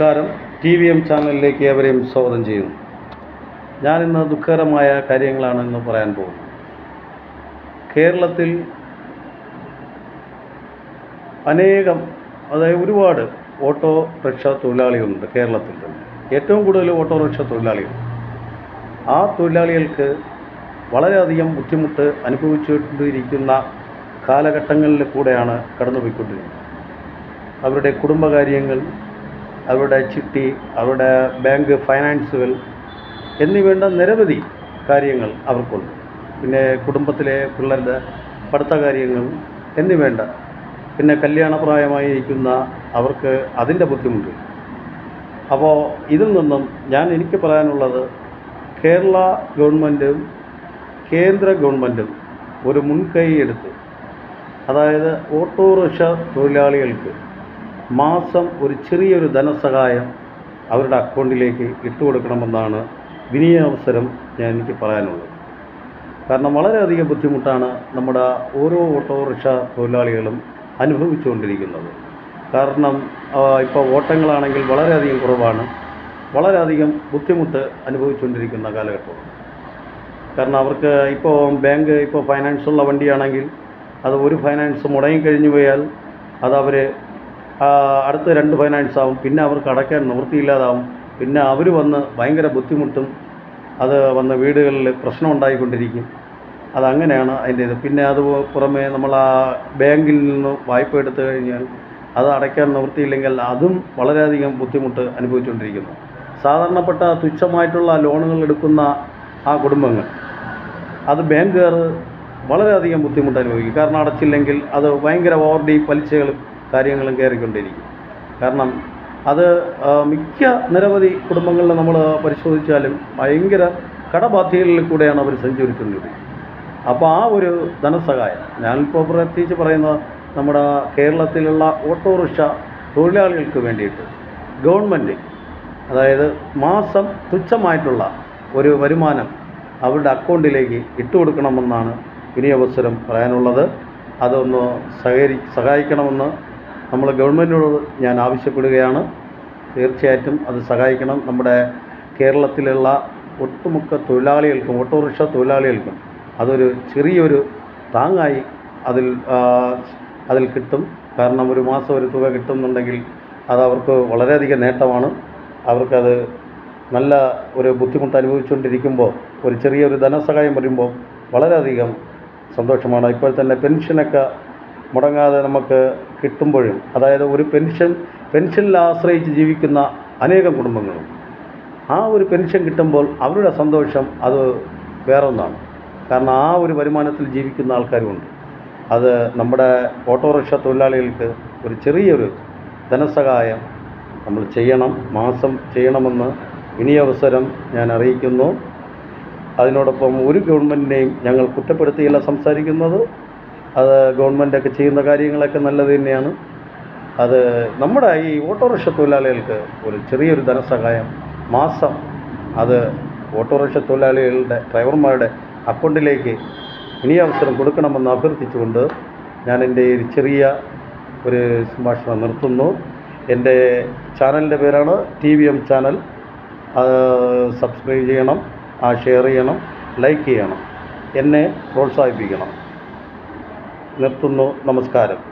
നമസ്കാരം. T V M ചാനലിലേക്ക് ഏവരെയും സ്വാഗതം ചെയ്യുന്നു. ഞാനിന്ന് ദുഃഖകരമായ കാര്യങ്ങളാണ് ഇന്ന് പറയാൻ പോകുന്നത്. കേരളത്തിൽ അനേകം അതായത് ഒരുപാട് ഓട്ടോ റിക്ഷ തൊഴിലാളികളുണ്ട് കേരളത്തിൽ തന്നെ. ഏറ്റവും കൂടുതൽ ഓട്ടോ ഓട്ടോറിക്ഷ തൊഴിലാളികൾ. ആ തൊഴിലാളികൾക്ക് വളരെയധികം ബുദ്ധിമുട്ട് അനുഭവിച്ചുകൊണ്ടിരിക്കുന്ന കാലഘട്ടങ്ങളിൽ കൂടെയാണ് കടന്നുപോയിക്കൊണ്ടിരിക്കുന്നത്. അവരുടെ കുടുംബകാര്യങ്ങൾ അവരുടെ ചിട്ടി അവരുടെ ബാങ്ക് ഫൈനാൻസുകൾ എന്നിവേണ്ട നിരവധി കാര്യങ്ങൾ അവർക്കുണ്ട്. പിന്നെ കുടുംബത്തിലെ പിള്ളേരുടെ പഠിത്ത കാര്യങ്ങൾ എന്നിവേണ്ട പിന്നെ കല്യാണപ്രായമായിരിക്കുന്ന അവർക്ക് അതിന്റെ ബുദ്ധിമുട്ട്. അപ്പോൾ ഇതിൽ നിന്നും ഞാൻ എനിക്ക് പറയാനുള്ളത് കേരള ഗവൺമെന്റും കേന്ദ്ര ഗവൺമെന്റും ഒരു മുൻകൈ എടുത്ത് അതായത് ഓട്ടോറിക്ഷ തൊഴിലാളികൾക്ക് മാസം ഒരു ചെറിയൊരു ധനസഹായം അവരുടെ അക്കൗണ്ടിലേക്ക് ഇട്ടുകൊടുക്കണമെന്നാണ് വിനിയവസരം ഞാൻ എനിക്ക് പറയാനുള്ളത്. കാരണം വളരെയധികം ബുദ്ധിമുട്ടാണ് നമ്മുടെ ഓരോ ഓട്ടോറിക്ഷ തൊഴിലാളികളും അനുഭവിച്ചുകൊണ്ടിരിക്കുന്നത്. കാരണം ഇപ്പോൾ ഓട്ടങ്ങളാണെങ്കിൽ വളരെയധികം കുറവാണ്. വളരെയധികം ബുദ്ധിമുട്ട് അനുഭവിച്ചുകൊണ്ടിരിക്കുന്ന കാലഘട്ടമാണ് കാരണം അവർക്ക് ഇപ്പോൾ ബാങ്ക് ഇപ്പോൾ ഫൈനാൻസുള്ള വണ്ടിയാണെങ്കിൽ അത് ഒരു ഫൈനാൻസ് മുടങ്ങിക്കഴിഞ്ഞു പോയാൽ അത് അടുത്ത രണ്ട് ഫൈനാൻസ് ആവും. പിന്നെ അവർക്ക് അടയ്ക്കാൻ നിവൃത്തിയില്ലാതാവും. പിന്നെ അവർ വന്ന് ഭയങ്കര ബുദ്ധിമുട്ടും അത് വന്ന് വീടുകളിൽ പ്രശ്നം ഉണ്ടായിക്കൊണ്ടിരിക്കും. അതങ്ങനെയാണ് അതിന്റെ ഇത്. പിന്നെ അത് പുറമേ നമ്മൾ ആ ബാങ്കിൽ നിന്ന് വായ്പ എടുത്തു കഴിഞ്ഞാൽ അത് അടയ്ക്കാൻ നിവൃത്തിയില്ലെങ്കിൽ അതും വളരെയധികം ബുദ്ധിമുട്ട് അനുഭവിച്ചുകൊണ്ടിരിക്കുന്നു. സാധാരണപ്പെട്ട തുച്ഛമായിട്ടുള്ള ലോണുകൾ എടുക്കുന്ന ആ കുടുംബങ്ങൾ അത് ബാങ്കുകാർ വളരെയധികം ബുദ്ധിമുട്ട് അനുഭവിക്കും. കാരണം അടച്ചില്ലെങ്കിൽ അത് ഭയങ്കര ഓവർഡി പലിശകളും കാര്യങ്ങളും കയറിക്കൊണ്ടിരിക്കും. കാരണം അത് മിക്ക നിരവധി കുടുംബങ്ങളിൽ നമ്മൾ പരിശോധിച്ചാലും ഭയങ്കര കടബാധ്യതകളിൽ കൂടെയാണ് അവർ സഞ്ചരിച്ചുകൊണ്ടിരിക്കുന്നത് അപ്പോൾ ആ ഒരു ധനസഹായം ഞാനിപ്പോൾ പ്രത്യേകിച്ച് പറയുന്നത് നമ്മുടെ കേരളത്തിലുള്ള ഓട്ടോറിക്ഷ തൊഴിലാളികൾക്ക് വേണ്ടിയിട്ട് ഗവൺമെന്റ് അതായത് മാസം തുച്ഛമായിട്ടുള്ള ഒരു വരുമാനം അവരുടെ അക്കൗണ്ടിലേക്ക് ഇട്ടുകൊടുക്കണമെന്നാണ് അവസരം പറയാനുള്ളത്. അതൊന്ന് സഹകരി സഹായിക്കണമെന്ന് നമ്മൾ ഗവൺമെന്റിനോട് ഞാൻ ആവശ്യപ്പെടുകയാണ്. തീർച്ചയായിട്ടും അത് സഹായിക്കണം. നമ്മുടെ കേരളത്തിലുള്ള ഒട്ടുമുക്ക തൊഴിലാളികൾക്കും ഓട്ടോറിക്ഷ തൊഴിലാളികൾക്കും അതൊരു ചെറിയൊരു താങ്ങായി അതിൽ അതിൽ കിട്ടും. കാരണം ഒരു മാസം ഒരു തുക കിട്ടുന്നുണ്ടെങ്കിൽ അത് അവർക്ക് വളരെയധികം നേട്ടമാണ്. അവർക്കത് നല്ല ഒരു ബുദ്ധിമുട്ട് അനുഭവിച്ചുകൊണ്ടിരിക്കുമ്പോൾ ഒരു ചെറിയൊരു ധനസഹായം വരുമ്പോൾ വളരെയധികം സന്തോഷമാണ്. ഇപ്പോൾ തന്നെ പെൻഷനൊക്കെ മുടങ്ങാതെ നമുക്ക് കിട്ടുമ്പോഴും അതായത് ഒരു പെൻഷൻ പെൻഷനിൽ ആശ്രയിച്ച് ജീവിക്കുന്ന അനേകം കുടുംബങ്ങളും ആ ഒരു പെൻഷൻ കിട്ടുമ്പോൾ അവരുടെ സന്തോഷം അത് വേറൊന്നാണ്. കാരണം ആ ഒരു വരുമാനത്തിൽ ജീവിക്കുന്ന ആൾക്കാരുമുണ്ട്. അത് നമ്മുടെ ഓട്ടോറിക്ഷ തൊഴിലാളികൾക്ക് ഒരു ചെറിയൊരു ധനസഹായം നമ്മൾ ചെയ്യണം മാസം ചെയ്യണമെന്ന് ഇനി അവസരം ഞാൻ അറിയിക്കുന്നു. അതിനോടൊപ്പം ഒരു ഗവൺമെന്റിനെയും ഞങ്ങൾ കുറ്റപ്പെടുത്തിയല്ല സംസാരിക്കുന്നത്. അത് ഗവൺമെന്റൊക്കെ ചെയ്യുന്ന കാര്യങ്ങളൊക്കെ നല്ലത് തന്നെയാണ്. അത് നമ്മുടെ ഈ ഓട്ടോറിക്ഷ തൊഴിലാളികൾക്ക് ഒരു ചെറിയൊരു ധനസഹായം മാസം അത് ഓട്ടോറിക്ഷ തൊഴിലാളികളുടെ ഡ്രൈവർമാരുടെ അക്കൗണ്ടിലേക്ക് ഇനി അവസരം കൊടുക്കണമെന്ന് അഭ്യർത്ഥിച്ചുകൊണ്ട് ഞാൻ എന്റെ ഒരു ചെറിയ ഒരു സംഭാഷണം നിർത്തുന്നു. എന്റെ ചാനലിന്റെ പേരാണ് ടി വി എം ചാനൽ. അത് സബ്സ്ക്രൈബ് ചെയ്യണം ആ ഷെയർ ചെയ്യണം ലൈക്ക് ചെയ്യണം. എന്നെ പ്രോത്സാഹിപ്പിക്കണം. നിർത്തുന്നു. നമസ്കാരം.